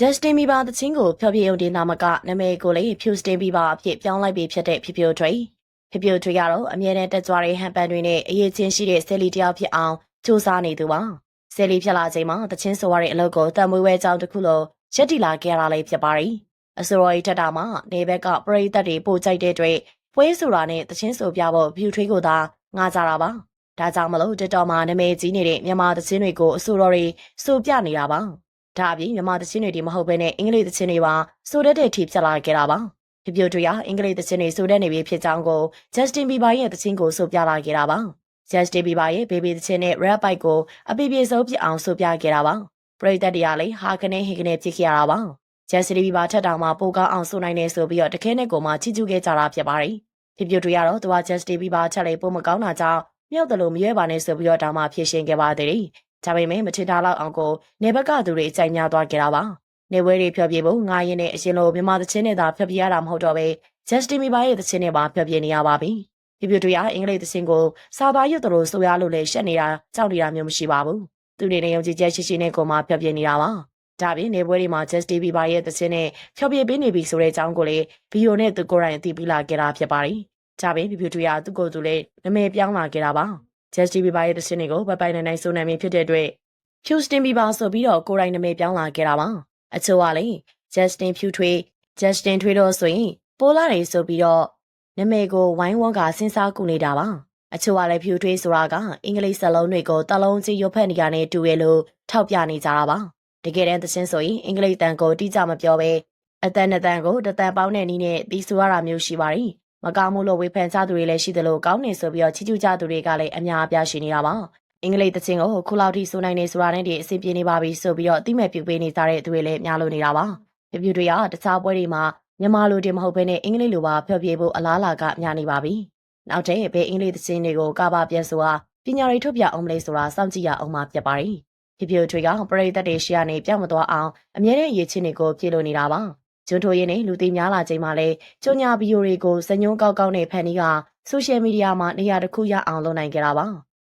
Justin Bieber တချင်းကိုဖျော်ဖြေရုံတင်နာမကနာမည်ကိုလည်း Justin Bieber အဖြစ်ပြောင်းလိုက်ပြီးဖြစ်တဲ့ဖြစ်ပျိုထွေဖြစ်ပျိုထွေကတော့အမြဲတမ်းတက်ကြွတဲ့ဟန်ပန်တွေနဲ့အရေးချင်းရှိတဲ့ဆယ်လီတယောက်ဖြစ်အောင်စူးစမ်းနေသူပါဆယ်လီဖြစ်လာချိန်မှာတချင်းဆိုရတဲ့အလုပ်ကိုတန်မွေးဝဲကြောင်းတစ်ခုလိုရက်တီလာခဲ့ရတာလည်းဖြစ်ပါတယ်အစိုးရထက်တာမှာနေဘက်ကပရိသတ်တွေပို့ကြိုက်တဲ့အတွက်ပွဲဆိုတာနဲ့တချင်းဆိုပြဖို့ဖြူထွေးကိုသာငားကြတာပါဒါကြောင့်မလို့တက်တော်မှာနာမည်ကြီးနေတဲ့မြန်မာတချင်းတွေကိုအစိုးရတွေစိုးပြနေတာပါ ဒါအပြင်မြန်မာသချင်းတွေဒီမဟုတ်ဘဲနဲ့အင်္ဂလိပ်သချင်းတွေပါဆိုတတ်တဲ့အထိဖြစ်လာခဲ့တာပါ။ပြပြတို့ရအင်္ဂလိပ်သချင်းတွေဆိုတတ်နေပြီဖြစ်ကြောင်းကို Justin Bieber ရဲ့သချင်းကိုဆိုပြလာခဲ့တာပါ။ Justin Bieber ရဲ့ Baby သချင်းနဲ့ Rap Bike ကိုအပြည့်ပြည့်စုံဖြစ်အောင်ဆိုပြခဲ့တာပါ။ပရိသတ်တွေကလည်းဟာကနေဟိကနေဖြစ်ခဲ့ရတာပါ။ Justin Bieber ထက်တောင်မှပိုကောင်းအောင်ဆိုနိုင်နေဆိုပြီးတော့တခဲနဲ့ကိုမှချီကျူးခဲ့ကြတာဖြစ်ပါတယ်။ပြပြတို့ရတော့သူက Justin Bieber ချက်လေးပိုမကောင်းတာကြောင့်မြောက်တယ်လို့မရွေးပါနဲ့ဆိုပြီးတော့တောင်မှဖြည့်ရှင်ခဲ့ပါသေးတယ်။ ဒါပေမဲ့မထင်ထားလောက်အောင်ကိုနေဘက်ကသူတွေအကြိုက်များသွားကြတာပါ။နေဝဲတွေဖျော်ပြဖို့ငားရင်နဲ့အရင်လိုမြန်မာသချင်းတွေသာဖျော်ပြရတာမဟုတ်တော့ပဲ Justin Bieber ရဲ့သချင်းတွေပါဖျော်ပြနေရပါပြီ။ပြပြတွေကအင်္ဂလိပ်သချင်းကိုစာသားရွတ်တို့ဆိုရလို့လည်းရှက်နေတာကြောက်နေတာမျိုးမရှိပါဘူး။သူနေနဲ့ယုံကြည်ချက်ရှိရှိနဲ့ကိုမှဖျော်ပြနေတာပါ။ဒါပြင်နေပွဲတွေမှာ Justin Bieber ရဲ့သချင်းနဲ့ဖျော်ပြပေးနေပြီဆိုတဲ့အကြောင်းကိုလည်းဗီဒီယိုနဲ့သူကိုယ်တိုင်အသိပေးလာခဲ့တာဖြစ်ပါတယ်။ဒါပြင်ပြပြတွေကသူ့ကိုယ်သူလည်းနမဲပြောင်းလာခဲ့တာပါ။ Justin Bieber ရဲ့သချင်းတွေကိုပိုက်ပိုက်နိုင်နိုင်ဆိုနိုင်ပြီဖြစ်တဲ့အတွက် Houston Bieber ဆိုပြီးတော့ကိုယ်တိုင်နာမည်ပြောင်းလာခဲ့တာပါအချို့ကလည်း Justin ဖြူထွေး Justin ထွေးတော့ဆိုရင်ပိုလာတယ်ဆိုပြီးတော့နာမည်ကိုဝိုင်းဝန်းကစဉ်းစားကူနေတာပါအချို့ကလည်းဖြူထွေးဆိုတာကအင်္ဂလိပ်စလုံးတွေကိုတလုံးချင်းရွတ်ဖက်နေကြတဲ့တူရဲ့လို့ထောက်ပြနေကြတာပါတကယ်တမ်းသချင်းဆိုရင်အင်္ဂလိပ်တန်ကိုတိကျမပြောဘဲအတန်နဲ့တန်ကိုတတန်ပေါင်းတဲ့နည်းနဲ့တီးဆိုရတာမျိုးရှိပါတယ် မကောင်းမှုလို့ဝေဖန်ကြသူတွေလည်းရှိတယ်လို့ကောင်းနေဆိုပြီးတော့ချီးကျူးကြသူတွေကလည်းအများအပြားရှိနေတာပါအင်္ဂလိပ်သချင်းကိုခုလောက်ထိဆိုနိုင်နေဆိုတာနဲ့ဒီအဆင်ပြေနေပါပြီဆိုပြီးတော့အတိမဲ့ပြုပေးနေကြတဲ့သူတွေလည်းများလို့နေတာပါပြပြတွေကတခြားပွဲတွေမှာမြန်မာလိုတင်မဟုတ်ဘဲနဲ့အင်္ဂလိပ်လိုပါဖျော်ဖြေဖို့အလားအလာကများနေပါပြီနောက်တဲ့ဘယ်အင်္ဂလိပ်သချင်းတွေကိုကပါပြန်ဆိုတာပညာရေးထုတ်ပြအောင်မလဲဆိုတာစောင့်ကြည့်ရအောင်မှဖြစ်ပါတယ်ပြပြတွေကပရိသတ်တွေရှေ့ကနေပြောင်းမသွားအောင်အမြဲတမ်းရည်ချင်းတွေကိုပြေလို့နေတာပါ ကျွန်းထိုးရင်းနဲ့လူသိများလာချိန်မှာလဲကျုံညာဗီဒီယိုတွေကိုစညုံကောက်ကောက်နဲ့ဖန်နီးကဆိုရှယ်မီဒီယာမှာနေရာတစ်ခုရအောင်လုပ်နိုင်ကြတာပါ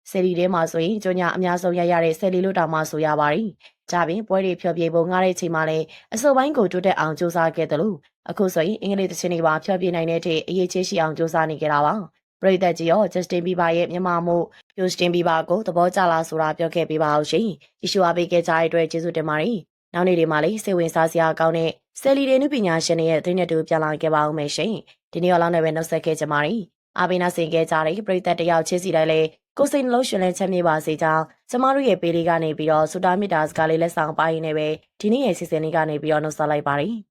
ဆယ်လီထဲမှာဆိုရင်ကြောညာအများဆုံးရရတဲ့ဆယ်လီလို့တောင်မှဆိုရပါတယ်။ဒါပြင်ပွဲတွေဖျော်ဖြေဖို့ငားတဲ့ချိန်မှာလည်းအစုပ်ပိုင်းကိုတိုးတက်အောင်စူးစမ်းခဲ့တယ်လို့အခုဆိုရင်အင်္ဂလိပ်သချင်းတွေပါဖျော်ဖြေနိုင်တဲ့အထိအရေးကြီးရှိအောင်စူးစမ်းနေကြတာပါ။ပရိသတ်ကြီးရော Justin Bieber ရဲ့မြန်မာမှု Justin Bieber ကိုသဘောကျလားဆိုတာပြောခဲ့ပေးပါအောင်ရှင်။ယေရှုအားပေးခဲ့ကြတဲ့အတွက်ကျေးဇူးတင်ပါတယ်။ နောက်နေ့တွေမှာလည်းစိတ်ဝင်စားစရာကောင်းတဲ့ဆယ်လီတွေနုပညာရှင်တွေရဲ့သတင်းတွေပြန်လာခဲ့ပါဦးမယ်ရှင်။ဒီနေ့ရောလောက်နဲ့ပဲနှုတ်ဆက်ခဲ့ကြပါမယ်။အားပေးနာဆင်ခဲ့ကြတဲ့ပရိသတ်တယောက်ချင်းစီတိုင်းလည်းကိုစိတ်နှလုံးရှင်လန်းချမ်းမြေပါစေကြောင်းကျမတို့ရဲ့ပေးလေးကနေပြီးတော့စူတာမီတာစကားလေးလက်ဆောင်ပါရင်းနဲ့ပဲဒီနေ့ရဲ့စီစဉ်လေးကနေပြီးတော့နှုတ်ဆက်လိုက်ပါတယ်။